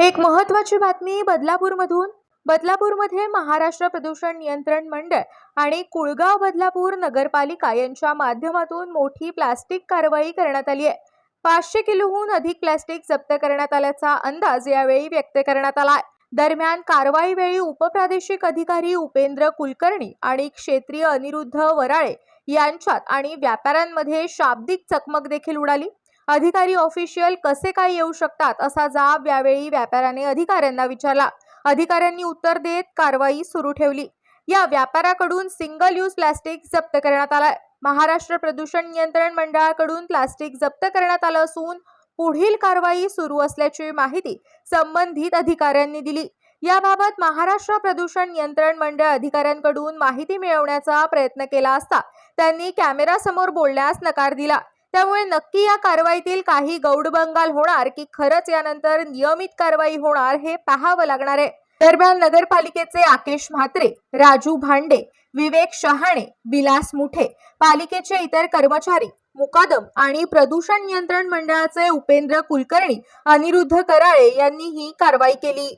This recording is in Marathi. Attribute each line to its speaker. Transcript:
Speaker 1: एक महत्त्वाची बातमी बदलापूरमधून. बदलापूरमध्ये महाराष्ट्र प्रदूषण नियंत्रण मंडळ आणि कुळगाव बदलापूर नगरपालिका यांच्या माध्यमातून मोठी प्लास्टिक कारवाई करण्यात आली आहे. पाचशे किलोहून अधिक प्लास्टिक जप्त करण्यात आल्याचा अंदाज यावेळी व्यक्त करण्यात आला दरम्यान कारवाईवेळी उपप्रादेशिक अधिकारी उपेंद्र कुलकर्णी आणि क्षेत्रीय अनिरुद्ध वराळे यांच्यात आणि व्यापाऱ्यांमध्ये शाब्दिक चकमक देखील उडाली. अधिकारी ऑफिशियल कसे काय येऊ शकतात असा जाब यावेळी व्यापाऱ्याने अधिकाऱ्यांना विचारला. अधिकाऱ्यांनी उत्तर देत कारवाई सुरू ठेवली. या व्यापाऱ्याकडून सिंगल यूज प्लास्टिक जप्त करण्यात आलाय. महाराष्ट्र प्रदूषण नियंत्रण मंडळाकडून प्लास्टिक जप्त करण्यात आलं असून पुढील कारवाई सुरू असल्याची माहिती संबंधित अधिकाऱ्यांनी दिली. याबाबत महाराष्ट्र प्रदूषण नियंत्रण मंडळ अधिकाऱ्यांकडून माहिती मिळवण्याचा प्रयत्न केला असता त्यांनी कॅमेरासमोर बोलण्यास नकार दिला. त्यामुळे नक्की या कारवाईतील काही गौडबंगाल होणार की खरंच यानंतर नियमित कारवाई होणार हे पाहावं लागणार आहे. दरम्यान नगरपालिकेचे आकेश म्हात्रे राजू भांडे विवेक शहाणे विलास मुठे पालिकेचे इतर कर्मचारी मुकादम आणि प्रदूषण नियंत्रण मंडळाचे उपेंद्र कुलकर्णी अनिरुद्ध कराळे यांनी ही कारवाई केली.